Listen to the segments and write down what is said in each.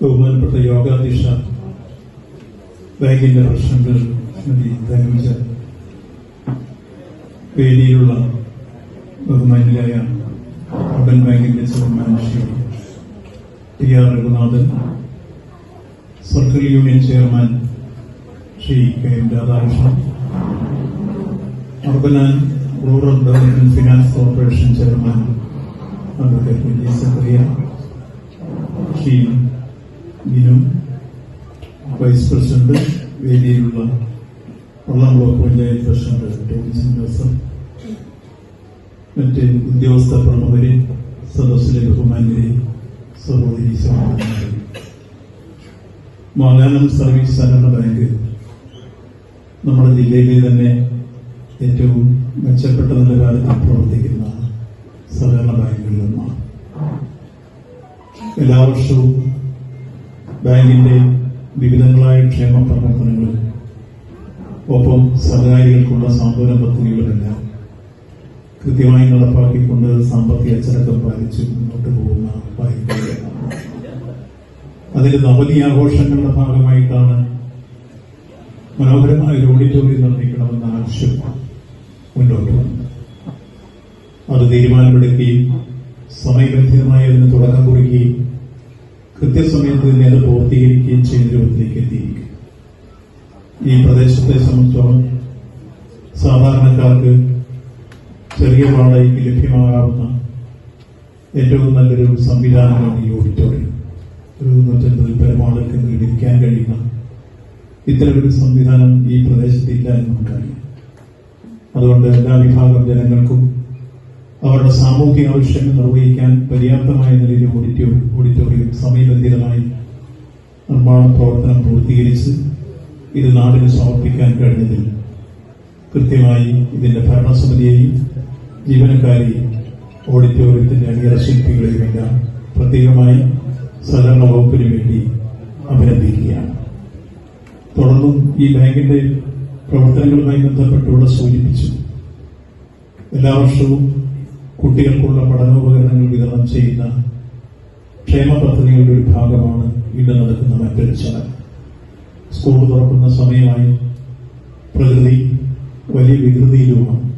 ബഹുമാനപ്പെട്ട യോഗാധ്യക്ഷ ബാങ്കിന്റെ പ്രസിഡന്റ് ശ്രീമതി ധനുജ വേദിയിലുള്ള ബഹുമാനിയായ അബൻ ബാങ്കിന്റെ chairman Shri T R Raghunathan circle union chairman Shri K M Radhakrishnan urban and rural development finance corporation chairman advocate Vijaya Sakriya Shri മറ്റ് ഉദ്യോഗസ്ഥ പ്രമുഖരെ സദസ്സിലെ ബഹുമാനെ സഹോദരി സഹോദരന്മാരെ സർവീസ് സഹകരണ ബാങ്ക് നമ്മുടെ ജില്ലയിലെ തന്നെ ഏറ്റവും മെച്ചപ്പെട്ട നിലവാരത്തിൽ പ്രവർത്തിക്കുന്ന സഹകരണ ബാങ്കുകളിൽ ഒന്നാണ്. എല്ലാ വർഷവും ബാങ്കിന്റെ വിവിധങ്ങളായ ക്ഷേമ പ്രവർത്തനങ്ങളും ഒപ്പം സഹകാരികൾക്കുള്ള സാന്ത്വന പദ്ധതികളുമെല്ലാം കൃത്യമായി നടപ്പാക്കിക്കൊണ്ട് സാമ്പത്തിക അച്ചടക്കം പാലിച്ച് മുന്നോട്ട് പോകുന്ന അതിൽ അതിന്റെ നവതി ആഘോഷങ്ങളുടെ ഭാഗമായിട്ടാണ് മനോഹരമായ ഒരു ഓഡിറ്റോറിയം നിർമ്മിക്കണമെന്ന ആവശ്യം മുന്നോട്ട് വന്നത്. അത് തീരുമാനമെടുക്കുകയും സമയബന്ധിതമായി അതിന് തുടക്കം കുറിക്കുകയും കൃത്യസമയത്ത് തന്നെ അത് പൂർത്തീകരിക്കുകയും ചെയ്യുന്ന രൂപത്തിലേക്ക് എത്തിയിരിക്കും ഈ പ്രദേശത്തെ സംബന്ധിച്ചോളം സാധാരണക്കാർക്ക് ചെറിയ വാടകയ്ക്ക് ലഭ്യമാകാവുന്ന ഏറ്റവും നല്ലൊരു സംവിധാനമാണ് ഈ ഓഡിറ്റോറിയം ഒരു നൂറ്റൻപതിൽ പരം ആളുകൾക്ക് കഴിയുന്ന ഇത്തരമൊരു സംവിധാനം ഈ പ്രദേശത്തില്ല എന്ന് നമുക്കറിയാം. അതുകൊണ്ട് എല്ലാ വിഭാഗം ജനങ്ങൾക്കും അവരുടെ സാമൂഹിക ആവശ്യങ്ങൾ നിർവഹിക്കാൻ പര്യാപ്തമായ നിലയിൽ ഓഡിറ്റോറിയം ഓഡിറ്റോറിയം സമയബന്ധിതമായി നിർമ്മാണ പ്രവർത്തനം പൂർത്തീകരിച്ച് ഇത് നാടിന് സമർപ്പിക്കാൻ കഴിഞ്ഞതിൽ കൃത്യമായി ഇതിന്റെ ഭരണസമിതിയെയും ജീവനക്കാരെയും ഓഡിറ്റോറിയത്തിന്റെ അണിയറ ശില്പികളെയും എല്ലാം പ്രത്യേകമായി സഹകരണ വകുപ്പിന് വേണ്ടി അഭിനന്ദിക്കുകയാണ്. തുടർന്നും ഈ ബാങ്കിന്റെ പ്രവർത്തനങ്ങളുമായി ബന്ധപ്പെട്ടുള്ള സൂചിപ്പിച്ചു എല്ലാ വർഷവും കുട്ടികൾക്കുള്ള പഠനോപകരണങ്ങൾ വിതരണം ചെയ്യുന്ന ക്ഷേമ പദ്ധതികളുടെ ഒരു ഭാഗമാണ് ഇവിടെ നടക്കുന്ന മറ്റൊരു ചടങ്ങ്. സ്കൂൾ തുറക്കുന്ന സമയമായി പ്രകൃതി വലിയ വികൃതിയിലുമാണ്.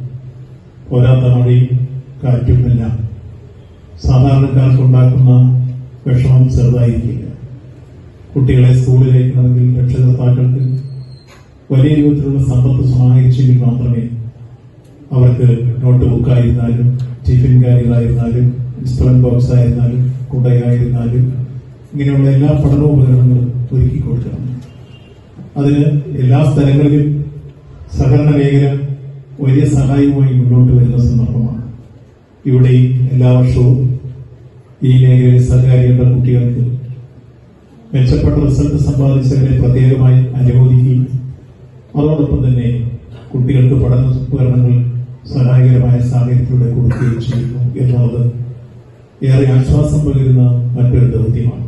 പോരാത്ത മഴയും കാറ്റും എല്ലാം സാധാരണക്കാർക്കുണ്ടാക്കുന്ന വിഷമം ചെറുതായിരിക്കില്ല. കുട്ടികളെ സ്കൂളിലേക്കാണെങ്കിൽ രക്ഷകർത്താക്കൾക്ക് വലിയ രൂപത്തിലുള്ള സമ്പത്ത് സമാഹരിച്ചെങ്കിൽ മാത്രമേ അവർക്ക് നോട്ട് ബുക്കായിരുന്നാലും ടിഫിൻ കാര്യങ്ങളായിരുന്നാലും ഇൻസ്ട്രുമെന്റ് ബോക്സ് ആയിരുന്നാലും കുടയായിരുന്നാലും ഇങ്ങനെയുള്ള എല്ലാ പഠനോപകരണങ്ങളും ഒരുക്കി കൊടുക്കണം. അതിന് എല്ലാ സ്ഥലങ്ങളിലും സഹകരണ മേഖല വലിയ സഹായവുമായി മുന്നോട്ട് വരുന്ന സന്ദർഭമാണ്. ഇവിടെ എല്ലാ വർഷവും ഈ മേഖലയിൽ സഹകാരികളുടെ കുട്ടികൾക്ക് മെച്ചപ്പെട്ട റിസൾട്ട് സമ്പാദിച്ചവരെ പ്രത്യേകമായി അനുമോദിക്കുകയും അതോടൊപ്പം തന്നെ കുട്ടികൾക്ക് പഠന ഉപകരണങ്ങൾ സഹായകരമായ സാഹചര്യത്തിലൂടെ കൊടുക്കുകയും ചെയ്യുന്നു എന്നുള്ളത് ഏറെ ആശ്വാസം പകരുന്ന മറ്റൊരു ദൗത്യമാണ്.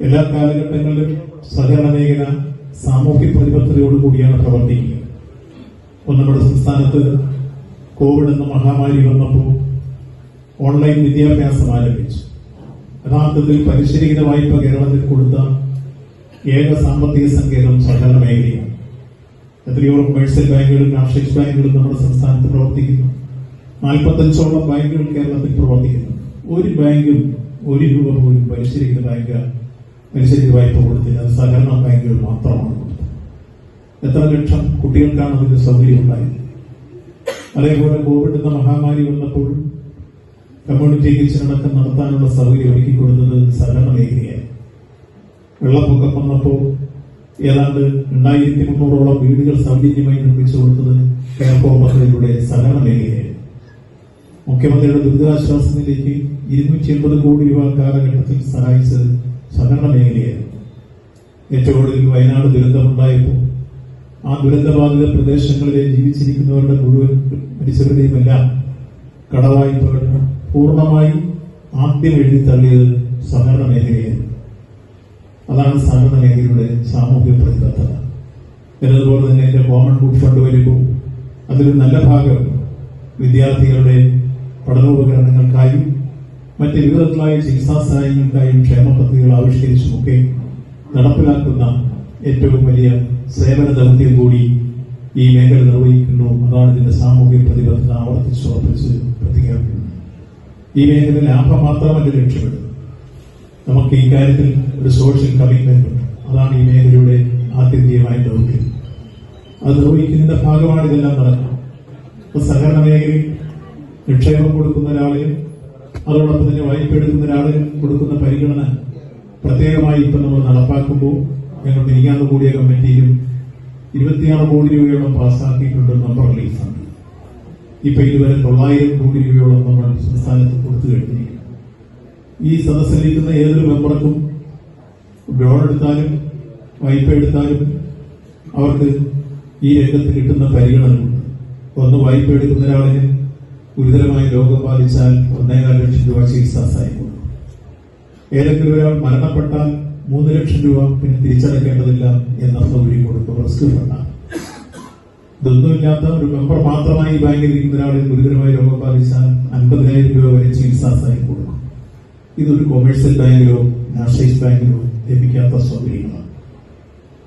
എല്ലാ കാലഘട്ടങ്ങളിലും സഹകരണ മേഖല സാമൂഹ്യ പ്രതിബദ്ധതയോടുകൂടിയാണ് പ്രവർത്തിക്കുക നമ്മുടെ സംസ്ഥാനത്ത് കോവിഡ് എന്ന മഹാമാരി വന്നപ്പോൾ ഓൺലൈൻ വിദ്യാഭ്യാസം ആരംഭിച്ചു. യഥാർത്ഥത്തിൽ പരിശീലിത വായ്പ കേരളത്തിൽ കൊടുത്ത ഏക സാമ്പത്തിക സങ്കേതം സഹകരണ മേഖലയാണ്. എത്രയോ കൊമേഴ്സ്യൽ ബാങ്കുകളും നാഷണൽ ബാങ്കുകളും നമ്മുടെ സംസ്ഥാനത്ത് പ്രവർത്തിക്കുന്നു. നാൽപ്പത്തഞ്ചോളം ബാങ്കുകൾ കേരളത്തിൽ പ്രവർത്തിക്കുന്നു. ഒരു ബാങ്കും ഒരു രൂപ പോലും പരിശീലിത ബാങ്ക് പരിശീലിത വായ്പ കൊടുത്തില്ല. സഹകരണ ബാങ്കുകൾ മാത്രമാണ്. എത്ര ലക്ഷം കുട്ടികൾക്കാണ് അതിന്റെ സൗകര്യം ഉണ്ടായത് അതേപോലെ കോവിഡ് എന്ന മഹാമാരി വന്നപ്പോൾ കമ്മ്യൂണിറ്റി കിച്ചൺ അടക്കം നടത്താനുള്ള സൗകര്യം ഒരുക്കി കൊടുത്തത് സഹകരണ മേഖലയാണ്. വെള്ളപ്പൊക്കം വന്നപ്പോൾ ഏതാണ്ട് രണ്ടായിരത്തി മുന്നൂറോളം വീടുകൾ സൗജന്യമായി നിർമ്മിച്ചു കൊടുത്തത് കേരളോ പദ്ധതിയിലൂടെ സഹകരണ മേഖലയായിരുന്നു മുഖ്യമന്ത്രിയുടെ ദുരിതാശ്വാസ നിധിയിലേക്ക് ഇരുന്നൂറ്റി എൺപത് കോടി രൂപ കാലഘട്ടത്തിൽ സഹായിച്ചത് സഹകരണ മേഖലയായിരുന്നു ഏറ്റവും കൂടുതൽ വയനാട് ദുരന്തമുണ്ടായപ്പോൾ ആ ദുരന്തബാധിത പ്രദേശങ്ങളിലെ ജീവിച്ചിരിക്കുന്നവരുടെ മുഴുവൻ പരിസരതയുമെല്ലാം കടവായി പകർന്ന് പൂർണമായി ആദ്യം എഴുതി തള്ളിയത് സഹകരണ മേഖലയായിരുന്നു. അതാണ് സഹകരണ മേഖലയുടെ സാമൂഹ്യ പ്രതിബദ്ധത. എന്നതുപോലെ തന്നെ എന്റെ കോമൺ ഫുഡ് ഫണ്ട് വരുമ്പോൾ അതിലൊരു നല്ല ഭാഗം വിദ്യാർത്ഥികളുടെ പഠനോപകരണങ്ങൾക്കായും മറ്റ് വിവിധങ്ങളായ ചികിത്സാ സഹായങ്ങൾക്കായും ക്ഷേമ പദ്ധതികൾ ആവിഷ്കരിച്ചുമൊക്കെ നടപ്പിലാക്കുന്ന ഏറ്റവും വലിയ സേവന ദൗത്യം കൂടി ഈ മേഖല നിർവഹിക്കുന്നു. അതാണ് ഇതിന്റെ സാമൂഹ്യ പ്രതിബദ്ധത ആവർത്തിച്ചുറപ്പിച്ച് പ്രതികരിക്കുന്നത് ഈ മേഖല ലാഭം മാത്രമല്ല ലക്ഷ്യമിടുന്നത്. നമുക്ക് ഈ കാര്യത്തിൽ ഒരു സോഷ്യൽ കമ്മിറ്റ്മെന്റ് അതാണ് ഈ മേഖലയുടെ ആത്യന്തികമായ ദൗത്യം. അത് നിർവഹിക്കുന്നതിന്റെ ഭാഗമാണ് ഇതെല്ലാം നടക്കുന്നത്. ഇപ്പൊ സഹകരണ മേഖലയിൽ നിക്ഷേപം കൊടുക്കുന്ന ഒരാളെയും അതോടൊപ്പം തന്നെ വായ്പ എടുക്കുന്ന ഒരാളെയും കൊടുക്കുന്ന പരിഗണന പ്രത്യേകമായി ഇപ്പൊ നമ്മൾ നടപ്പാക്കുമ്പോൾ ഞങ്ങൾ മിനിങ്ങാന്ന് കൂടിയ കമ്മിറ്റിയിലും ഇരുപത്തിയാറ് കോടി രൂപയോളം പാസ്സാക്കിയിട്ടുണ്ട് നമ്പർ റിലീസാണ് ഇപ്പൊ ഇതുവരെ തൊള്ളായിരം കോടി രൂപയോളം നമ്മൾ സംസ്ഥാനത്ത് കൊടുത്തു കഴിഞ്ഞിരിക്കുന്നു. ഈ സദസ്സിലിരിക്കുന്ന ഏതൊരു മെമ്പർക്കും ലോൺ എടുത്താലും വായ്പ എടുത്താലും അവർക്ക് ഈ രംഗത്ത് കിട്ടുന്ന പരിഗണനയുണ്ട് ഒന്ന് വായ്പ എടുക്കുന്ന ഒരാളിന് ഗുരുതരമായി രോഗം ബാധിച്ചാൽ ഒന്നേകാൽ ലക്ഷം രൂപ ചികിത്സാ സഹായം കൊടുക്കും ഏതെങ്കിലും ഒരാൾ മരണപ്പെട്ടാൽ മൂന്ന് ലക്ഷം രൂപ പിന്നെ തിരിച്ചടക്കേണ്ടതില്ല എന്ന സൗകര്യം കൊടുക്കും റിസ്ക് ഫണ്ടാണ് ഇതൊന്നുമില്ലാത്ത ഒരു മെമ്പർ മാത്രമായി ബാങ്കിൽ ഇരിക്കുന്ന ഒരാളെ ഗുരുതരമായി രോഗം ബാധിച്ചാൽ അൻപതിനായിരം രൂപ വരെ ചികിത്സാ സഹായം കൊടുക്കും. ഇതൊരു കൊമേഴ്സ്യൽ ബാങ്കിലോ നാഷണലൈസ് ബാങ്കിലോ ലഭിക്കാത്ത സൗകര്യങ്ങളാണ്.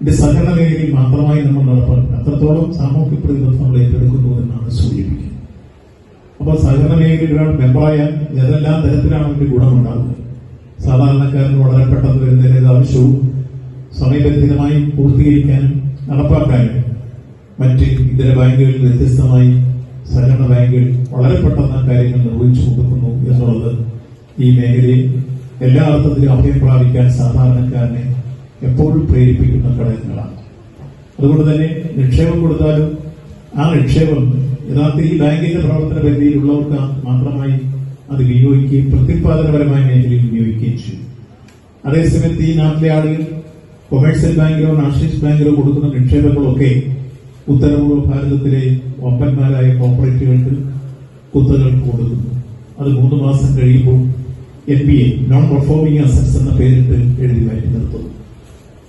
ഇത് സഹകരണ മേഖലയിൽ മാത്രമായി നമ്മൾ നടപ്പാക്കുക അത്രത്തോളം സാമൂഹ്യ പ്രതിബദ്ധം നമ്മൾ ഏറ്റെടുക്കുന്നു എന്നാണ് സൂചിപ്പിക്കുന്നത്. അപ്പോൾ സഹകരണ മേഖലയിൽ ഒരാൾ മെമ്പറായാൽ ഏതെല്ലാം തരത്തിലാണ് അവന്റെ ഗുണമുണ്ടാകുന്നത്? സാധാരണക്കാരന് വളരെ പെട്ടെന്ന് വരുന്നതിന് ഏത് ആവശ്യവും സമയബന്ധിതമായി പൂർത്തീകരിക്കാനും നടപ്പാക്കാനും മറ്റ് ഇതര ബാങ്കുകളിൽ വ്യത്യസ്തമായി സഹകരണ ബാങ്കുകൾ വളരെ പെട്ടെന്ന് കാര്യങ്ങൾ നിർവഹിച്ചു കൊടുക്കുന്നു എന്നുള്ളത് ഈ മേഖലയിൽ എല്ലാ അർത്ഥത്തിലും അഭയം പ്രാപിക്കാൻ സാധാരണക്കാരനെ എപ്പോഴും പ്രേരിപ്പിക്കുന്ന ഘടകങ്ങളാണ്. അതുകൊണ്ട് തന്നെ നിക്ഷേപം കൊടുത്താലും ആ നിക്ഷേപം യഥാർത്ഥ ഈ ബാങ്കിന്റെ പ്രവർത്തന പരിധിയിലുള്ളവർക്ക് മാത്രമായി അത് വിനിയോഗിക്കുകയും പ്രത്യുത്പാദനപരമായ മേഖലയിൽ വിനിയോഗിക്കുകയും ചെയ്യും അതേസമയത്ത് ഈ നാട്ടിലെ ആളുകൾ കൊമേഴ്സ്യൽ ബാങ്കിലോ നാഷണലിസ്റ്റ് ബാങ്കിലോ കൊടുക്കുന്ന നിക്ഷേപങ്ങളൊക്കെ ഉത്തരപൂർവ ഭാരതത്തിലെ വമ്പന്മാരായ കോർപ്പറേറ്റുകൾക്ക് കുത്തകൾക്ക് കൊടുക്കുന്നു. അത് മൂന്ന് മാസം കഴിയുമ്പോൾ N P A non performing assets എന്ന പേരിട്ട് എഴുതി മാറ്റി നിർത്തുന്നു.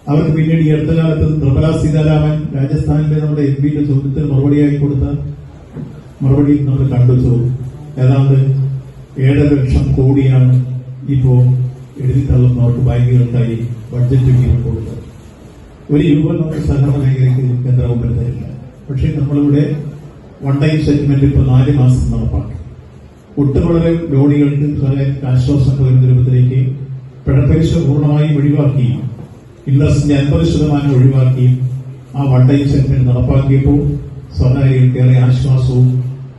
അവർക്ക് പിന്നീട് ഈ അടുത്ത കാലത്ത് നിർമ്മല സീതാരാമൻ രാജസ്ഥാനിലെ നമ്മുടെ എം പിയുടെ ചോദ്യത്തിന് മറുപടിയായി കൊടുത്ത മറുപടി നമ്മൾ കണ്ടു. ഏതാണ്ട് ഏഴര ലക്ഷം കോടിയാണ് ഇപ്പോ എഴുതി തള്ളുന്നവർക്ക് ബാങ്കുകൾക്കായി ബഡ്ജറ്റ് കൊടുത്തത് ഒരു രൂപ നമ്മുടെ സഹകരണ മേഖലയ്ക്ക് കേന്ദ്രവും തരില്ല പക്ഷേ നമ്മളിവിടെ വൺ ടൈം സെറ്റിൽമെന്റ് ഇപ്പൊ നാല് മാസം നടപ്പാക്കി. ഒട്ടുവളരെ ലോണികൾക്ക് സ്വയം ആശ്വാസം വരുന്ന രൂപത്തിലേക്ക് പിഴപ്പലിശ പൂർണമായും ഒഴിവാക്കിയും ഇൻട്രസ്റ്റിന്റെ അൻപത് ശതമാനം ഒഴിവാക്കിയും ആ വൺ ടൈം സെറ്റിൽമെന്റ് നടപ്പാക്കിയപ്പോൾ സ്വകാര്യർക്ക് ഏറെ ആശ്വാസവും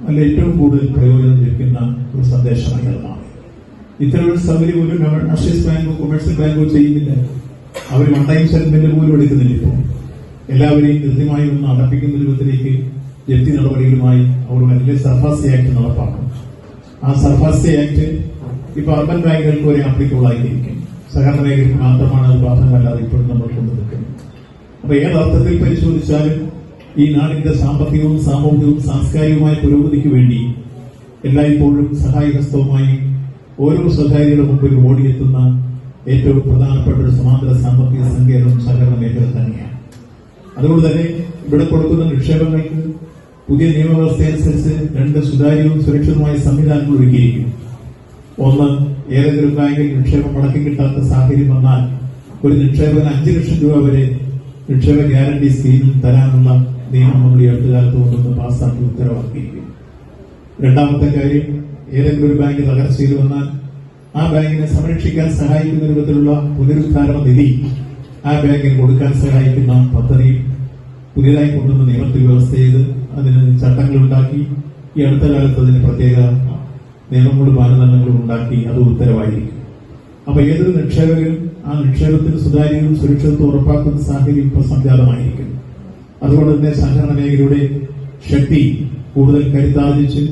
അല്ല ഏറ്റവും കൂടുതൽ പ്രയോജനം ലഭിക്കുന്ന ഒരു സന്ദേശമയമാണ് ഇത്തരമൊരു സൗകര്യം ഒരു നാഷണലൈസ് ബാങ്കോ കൊമേഴ്സ്യൽ ബാങ്കോ ചെയ്യുന്നില്ല. അവർ വൺ ടൈം സെറ്റിൽമെന്റ് പോലും എടുക്കുന്നില്ല ഇപ്പോൾ എല്ലാവരെയും കൃത്യമായി ഒന്ന് അടപ്പിക്കുന്ന രൂപത്തിലേക്ക് ജപ്തി നടപടികളുമായി അവർ വലിയ സർഫാസി ആക്ട് നടപ്പാക്കും. ആ സർഫാസി ആക്ട് ഇപ്പൊ അർബൻ ബാങ്കുകൾക്ക് വരെ ആപ്ലിക്കബിൾ ആയിരിക്കും സഹകരണ മേഖലയ്ക്ക് മാത്രമാണ് അത് ബാധകമല്ലാതെ ഇപ്പോഴും നമ്മൾ കൊണ്ടുനിൽക്കുന്നത്. അപ്പൊ ഏതർത്ഥത്തിൽ പരിശോധിച്ചാലും ഈ നാടിന്റെ സാമ്പത്തികവും സാമൂഹികവും സാംസ്കാരികവുമായ പുരോഗതിക്ക് വേണ്ടി എല്ലായ്പ്പോഴും സഹായഹസ്തവുമായി ഓരോ സ്വകാര്യരുടെ മുമ്പിൽ ഓടിയെത്തുന്ന ഏറ്റവും പ്രധാനപ്പെട്ട ഒരു സമാന്തര സാമ്പത്തിക സങ്കേതം സഹകരണ മേഖല തന്നെയാണ്. അതുകൊണ്ട് തന്നെ ഇവിടെ കൊടുക്കുന്ന നിക്ഷേപങ്ങൾക്ക് പുതിയ നിയമവ്യവസ്ഥയനുസരിച്ച് രണ്ട് സുതാര്യവും സുരക്ഷിതവുമായ സംവിധാനങ്ങൾ ഒരുക്കിയിരിക്കും ഒന്ന് ഏതെങ്കിലും ബാങ്കിൽ നിക്ഷേപം മുടക്കി കിട്ടാത്ത സാഹചര്യം വന്നാൽ ഒരു നിക്ഷേപകന് അഞ്ചു ലക്ഷം രൂപ വരെ നിക്ഷേപ ഗ്യാരണ്ടി സ്കീമിൽ തരാനുള്ള നിയമം നമ്മൾ കൊണ്ടുവന്ന് പാസ്സാക്കി ഉത്തരവാക്കിയിരിക്കും രണ്ടാമത്തെ കാര്യം ഏതെങ്കിലും ഒരു ബാങ്ക് തകർച്ചയിൽ വന്നാൽ ആ ബാങ്കിനെ സംരക്ഷിക്കാൻ സഹായിക്കുന്ന രൂപത്തിലുള്ള പുനരുദ്ധാരണ നിധി ആ ബാങ്കിന് കൊടുക്കാൻ സഹായിക്കുന്ന പദ്ധതിയും പുതിയതായി കൊണ്ടുവന്ന നിയമത്തിൽ വ്യവസ്ഥ ചെയ്ത് അതിന് ചട്ടങ്ങൾ ഉണ്ടാക്കി ഈ അടുത്ത കാലത്ത് അതിന് പ്രത്യേക നിയമങ്ങളും മാനദണ്ഡങ്ങളും ഉണ്ടാക്കി അത് ഉത്തരവായിരിക്കും. അപ്പൊ ഏതൊരു നിക്ഷേപകരും ആ നിക്ഷേപത്തിന് സുതാര്യവും സുരക്ഷിതത്വം ഉറപ്പാക്കുന്ന സാഹചര്യം ഇപ്പോൾ സംജാതമായിരിക്കും അതുകൊണ്ട് തന്നെ സഹകരണ മേഖലയുടെ ശക്തി കൂടുതൽ കരുത്താർജിച്ച്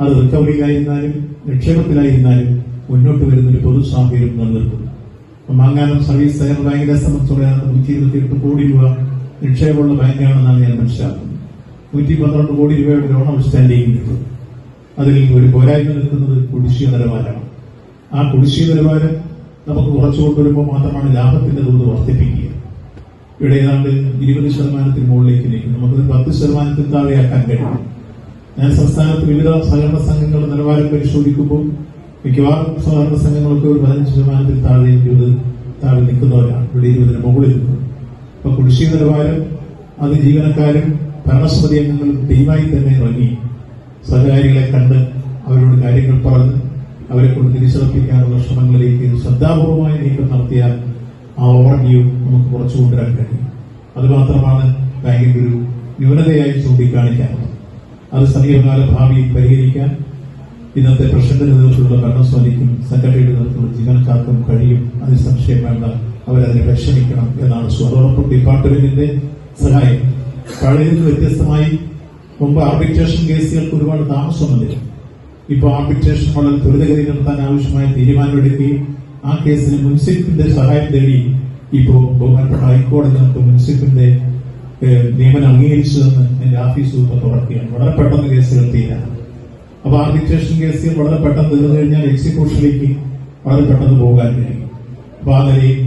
അത് റിക്കവറിയിലായിരുന്നാലും നിക്ഷേപത്തിലായിരുന്നാലും മുന്നോട്ട് വരുന്ന ഒരു പൊതു സാഹചര്യം നിലനിൽക്കുന്നു. അപ്പൊ മാങ്ങാനം സർവീസ് സഹകരണ ബാങ്കിനെ സംബന്ധിച്ചോളം നൂറ്റി ഇരുപത്തിയെട്ട് കോടി രൂപ നിക്ഷേപമുള്ള ബാങ്കാണെന്നാണ് ഞാൻ മനസ്സിലാക്കുന്നത്. നൂറ്റി പന്ത്രണ്ട് കോടി രൂപയുടെ ലോൺ ഔട്ട്സ്റ്റാൻഡിംഗ് കിട്ടും അതിൽ ഒരു പോരായ്മ നിൽക്കുന്നത് കുടിശ്ശിക നിലവാരമാണ്. ആ കുടിശ്ശിക നിലവാരം നമുക്ക് കുറച്ചു കൊണ്ടുവരുമ്പോൾ മാത്രമാണ് ലാഭത്തിന്റെ തോത് വർദ്ധിപ്പിക്കുക. ഇവിടെ ഏതാണ്ട് ഇരുപത് ശതമാനത്തിന് മുകളിലേക്ക് നീക്കും നമുക്കത് പത്ത് ശതമാനത്തിൽ താഴെയാക്കാൻ കഴിയും. ഞാൻ സംസ്ഥാനത്ത് വിവിധ സഹകരണ സംഘങ്ങളുടെ നിലവാരം പരിശോധിക്കുമ്പോൾ മിക്കവാറും സഹകരണ സംഘങ്ങൾക്ക് ഒരു പതിനഞ്ച് ശതമാനത്തിൽ താഴെ ഇരുപത് താഴെ നിൽക്കുന്നവരാണ്. ഇവിടെ ഇരുപതിന് മുകളിൽ അപ്പൊ കുടിശ്ശിക നിലവാരം അത് ജീവനക്കാരും ഭരണസമിതി അംഗങ്ങളും ടീമായി തന്നെ ഇറങ്ങി സഹകാരികളെ കണ്ട് അവരോട് കാര്യങ്ങൾ പറഞ്ഞ് അവരെ കൊണ്ട് തിരിച്ചറപ്പിക്കാനുള്ള ശ്രമങ്ങളിലേക്ക് ശ്രദ്ധാപൂർവമായ നീക്കം നടത്തിയാൽ ആ ഓവർവ്യൂ നമുക്ക് കുറച്ചു കൊണ്ടുവരാൻ കഴിയും. അതുമാത്രമാണ് ബാങ്കിന്റെ ഒരു ന്യൂനതയായി ചൂണ്ടിക്കാണിക്കാറുള്ളത് അത് സമീപകാല ഭാവിയിൽ പരിഹരിക്കാൻ ഇന്നത്തെ പ്രശ്നത്തിന്റെ നേതൃത്വത്തിലുള്ള ഭരണസമിതിക്കും സെക്രട്ടറിയുടെ നേതൃത്വത്തിലുള്ള ജീവനക്കാർക്കും കഴിയും. അതിന് സംശയം വേണ്ട. അവരതിനെ പരിശ്രമിക്കണം എന്നാണ് അതോടൊപ്പം ഡിപ്പാർട്ട്മെന്റിന്റെ സഹായം. പഴയ വ്യത്യസ്തമായി മുമ്പ് ആർബിട്രേഷൻ കേസുകൾക്ക് ഒരുപാട് താമസം വന്നിരുന്നു ഇപ്പോൾ ആർബിട്രേഷൻ വളരെ ത്വരിതഗതി നടത്താൻ ആവശ്യമായ തീരുമാനമെടുക്കുകയും ആ കേസിന് മുൻസിഫിന്റെ സഹായം തേടി ഇപ്പോ ബഹുമാനപ്പെട്ട ഹൈക്കോടതി നമുക്ക് മുൻസിഫിന്റെ നിയമനം അംഗീകരിച്ചതെന്ന് എന്റെ ആഫീസ് ഇപ്പോൾ തുറക്കുകയാണ് വളരെ പെട്ടെന്ന് കേസുകൾ തീരാൻ അപ്പൊ ആർബിട്രേഷൻ കേസുകൾ വളരെ പെട്ടെന്ന് തീർന്നു കഴിഞ്ഞാൽ എക്സിക്യൂഷനിലേക്ക് വളരെ പെട്ടെന്ന് പോകാൻ കഴിയും അപ്പൊ ആ നിലയിൽ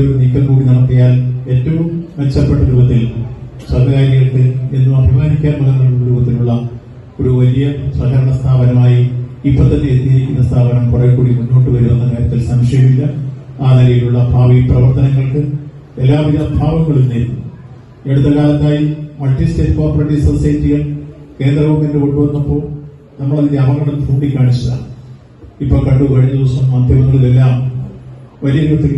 ഒരു നീക്കം കൂടി നടത്തിയാൽ ഏറ്റവും മെച്ചപ്പെട്ട രൂപത്തിൽ സർവകാര്യങ്ങൾക്ക് എന്നും അഭിമാനിക്കാൻ പറ്റുന്ന രൂപത്തിലുള്ള ഒരു വലിയ സഹകരണ സ്ഥാപനമായി ഇപ്പൊ തന്നെ എത്തിയിരിക്കുന്ന സ്ഥാപനം കുറെ കൂടി മുന്നോട്ട് വരുമെന്ന കാര്യത്തിൽ സംശയമില്ല. ആ നിലയിലുള്ള ഭാവി പ്രവർത്തനങ്ങൾക്ക് എല്ലാവിധ ഭാവങ്ങളും നേരുന്നു. അടുത്ത കാലത്തായി മൾട്ടി സ്റ്റേറ്റ് കോപ്പറേറ്റീവ് സൊസൈറ്റികൾ കേന്ദ്ര ഗവൺമെന്റ് കൊണ്ടുവന്നപ്പോൾ നമ്മൾ അതിന്റെ അപകടം ചൂണ്ടിക്കാണിച്ചതാണ്. ഇപ്പൊ കണ്ടു കഴിഞ്ഞ ദിവസം മാധ്യമങ്ങളിലെല്ലാം വലിയ രൂപത്തിൽ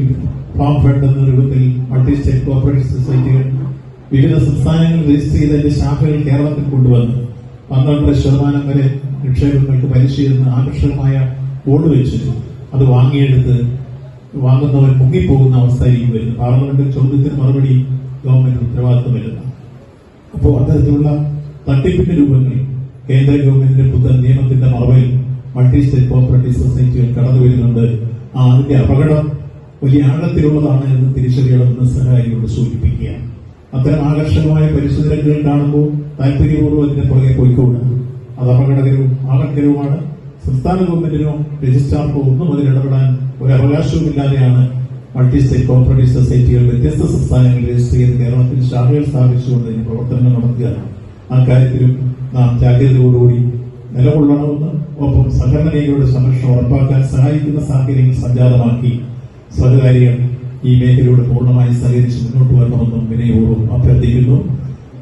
ഫാം ഫണ്ട് എന്ന രൂപത്തിൽ മൾട്ടി സ്റ്റേറ്റ് കോപ്പറേറ്റീവ് സൊസൈറ്റികൾ വിവിധ സംസ്ഥാനങ്ങൾ രജിസ്റ്റർ ചെയ്തതിന്റെ ശാഖകൾ കേരളത്തിൽ കൊണ്ടുവന്ന്. പന്ത്രണ്ടര ശതമാനം വരെ നിക്ഷേപങ്ങൾക്ക് പലിശ ആകർഷകമായ ബോർഡ് വെച്ചിരുന്നു. അത് വാങ്ങിയെടുത്ത് വാങ്ങുന്നവൻ മുങ്ങിപ്പോകുന്ന അവസ്ഥയിലേക്ക് വരുന്നു. പാർലമെന്റ് ചോദ്യത്തിന് മറുപടി ഗവൺമെന്റ് ഉത്തരവാദിത്വം വരുന്ന. അപ്പോൾ അത്തരത്തിലുള്ള തട്ടിപ്പിന്റെ രൂപങ്ങൾ കേന്ദ്ര ഗവൺമെന്റിന്റെ പുത്തൻ നിയമത്തിന്റെ മറവിൽ മൾട്ടി സ്റ്റേറ്റ് കോപ്പറേറ്റീവ് സൊസൈറ്റികൾ കടന്നു വരുന്നുണ്ട്. ആ അതിന്റെ അപകടം വലിയ ആഴത്തിലുള്ളതാണ് എന്ന് തിരിച്ചറിയണമെന്ന് സഹകാരിയോട് സൂചിപ്പിക്കുകയാണ്. അത്തരം ആകർഷകമായ പരിശോധനകൾ കാണുമ്പോൾ താല്പര്യപൂർവം അതിന്റെ പുറകെ പോയിക്കൂടാ? അത് അപകടകരവും ആകർഷകരവുമാണ് സംസ്ഥാന ഗവൺമെന്റിനോ രജിസ്ട്രാർക്കോ ഒന്നും അതിൽ ഇടപെടാൻ ഒരു അവകാശവുമില്ലാതെയാണ് മൾട്ടി സ്റ്റേറ്റ് കോപ്പറേറ്റീവ് സൊസൈറ്റികൾ വ്യത്യസ്ത സംസ്ഥാനങ്ങളിൽ രജിസ്റ്റർ ചെയ്ത് കേരളത്തിൽ ശാഖകൾ സ്ഥാപിച്ചുകൊണ്ട് ഇതിന് പ്രവർത്തനങ്ങൾ നടത്തുകയാണ്. ആ കാര്യത്തിലും നാം ജാഗ്രതയോടുകൂടി നിലകൊള്ളണമെന്ന് ഒപ്പം രേഖയുടെ സംരക്ഷണം ഉറപ്പാക്കാൻ സഹായിക്കുന്ന സാഹചര്യങ്ങൾ സംജാതമാക്കി സ്വകാര്യ ഈ മേഖലയോട് പൂർണമായി സഹകരിച്ച് മുന്നോട്ട് വരണമെന്നും വിനയപൂർവം അഭ്യർത്ഥിക്കുന്നു.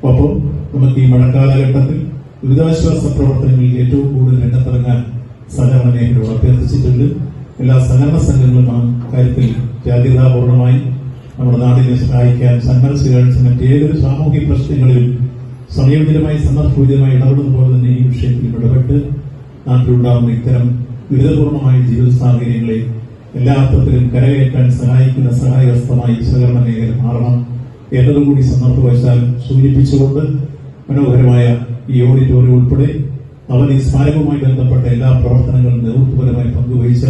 ഒപ്പം നമുക്ക് ഈ മഴക്കാലഘട്ടത്തിൽ ദുരിതാശ്വാസ പ്രവർത്തനങ്ങളിൽ ഏറ്റവും കൂടുതൽ രംഗത്തിറങ്ങാൻ സഹകരണ മേഖലയോട് അഭ്യർത്ഥിച്ചിട്ടുണ്ട്. എല്ലാ സഹകരണ സംഘങ്ങളും ആ കാര്യത്തിൽ ജാഗ്രതാപൂർണമായി നമ്മുടെ നാടിനെ സഹായിക്കാൻ സന്മനസ് കാണിച്ച മറ്റേതൊരു സാമൂഹിക പ്രശ്നങ്ങളിൽ സംയോജിതമായി സന്ദർഭോചിതമായി ഇടപെടുന്ന പോലെ തന്നെ ഈ വിഷയത്തിൽ ഇടപെട്ട് നാട്ടിലുണ്ടാകുന്ന ഇത്തരം ദുരിതപൂർണമായ ജീവിത സാഹചര്യങ്ങളെ എല്ലാ അർത്ഥത്തിലും കരകയറ്റാൻ സഹായിക്കുന്ന സഹായവസ്ഥമായി സഹകരണ മേഖല മാറണം എന്നതും കൂടി സന്ദർഭവശാൽ സൂചിപ്പിച്ചുകൊണ്ട് മനോഹരമായ ഈ ഓഡിറ്റോറിയം ഉൾപ്പെടെ വളരെ സ്മാരകവുമായി ബന്ധപ്പെട്ട എല്ലാ പ്രവർത്തനങ്ങളും നേതൃത്വപരമായി പങ്കുവഹിച്ച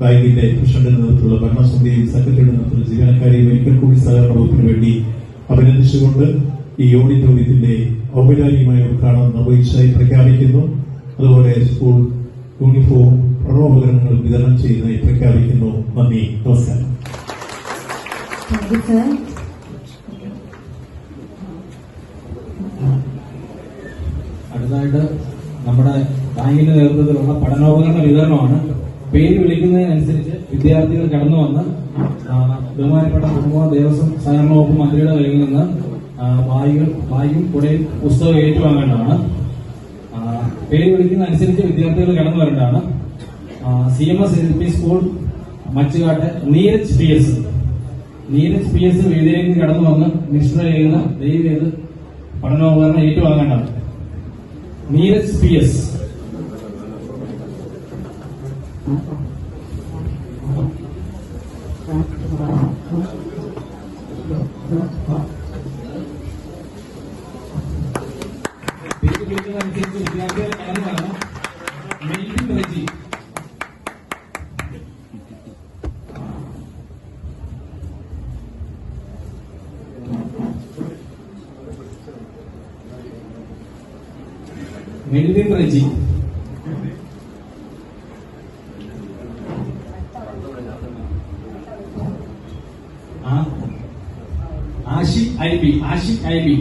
ബാങ്കിന്റെ പ്രസിഡന്റിന്റെ നേതൃത്വത്തിലുള്ള ഭരണസമിതിയും സെക്രട്ടറിയുടെ നേതൃത്വത്തിലുള്ള ജീവനക്കാരെയും ഒരിക്കൽ കൂടി സഹകരണ വകുപ്പിന് വേണ്ടി അഭിനന്ദിച്ചുകൊണ്ട് ഈ ഓഡിറ്റോറിയത്തിന്റെ ഔപചാരികമായ ഉദ്ഘാടനം നിർവഹിച്ചതായി പ്രഖ്യാപിക്കുന്നു. അതുപോലെ സ്കൂൾ യൂണിഫോം പ്രണോപകരണങ്ങൾ വിതരണം ചെയ്യുന്നതായി പ്രഖ്യാപിക്കുന്നു. നന്ദി. നമസ്കാരം. അടുത്തതായിട്ട് നമ്മുടെ ബാങ്കിന്റെ നേതൃത്വത്തിലുള്ള പഠനോപകരണ വിതരണമാണ്. പേര് വിളിക്കുന്നതിനനുസരിച്ച് വിദ്യാർത്ഥികൾ കടന്നു വന്ന് ബഹുമാനപ്പെട്ട കുടുംബ ദേവസ്വം സഹകരണ വകുപ്പ് മന്ത്രിയുടെ കയ്യിൽ നിന്ന് വായികൾ ബാഗുകൾ കുടയും പുസ്തകം ഏറ്റുവാങ്ങേണ്ടതാണ്. പേര് വിളിക്കുന്നതനുസരിച്ച് വിദ്യാർത്ഥികൾ കടന്നു വരേണ്ടതാണ്. C M S L P school Machukattu Neeraj P S. Neeraj P S വേദിയിലേക്ക് കടന്നു വന്ന് നിശ്ചിത ചെയ്യുന്ന ദൈവം ഏത് പഠനോപകരണം ഏറ്റുവാങ്ങേണ്ടതാണ്. Neeraj P S Henry Reggie. Ashik IB Ashik IB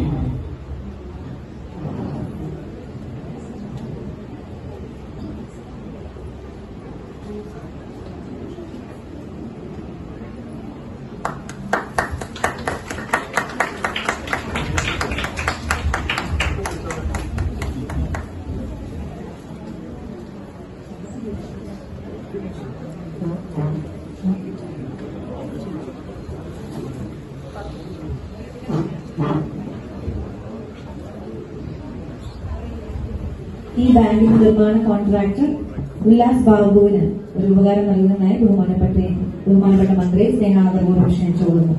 ബാങ്കിന്റെ നിർമ്മാണ കോൺട്രാക്ടർ ഉല്ലാസ് ബാബുവിന് ഒരു ഉപകാരം നൽകുന്നതായി ബഹുമാനപ്പെട്ട ബഹുമാനപ്പെട്ട മന്ത്രി സ്നേഹാദരപൂർവം ക്ഷണിച്ചുകൊള്ളുന്നു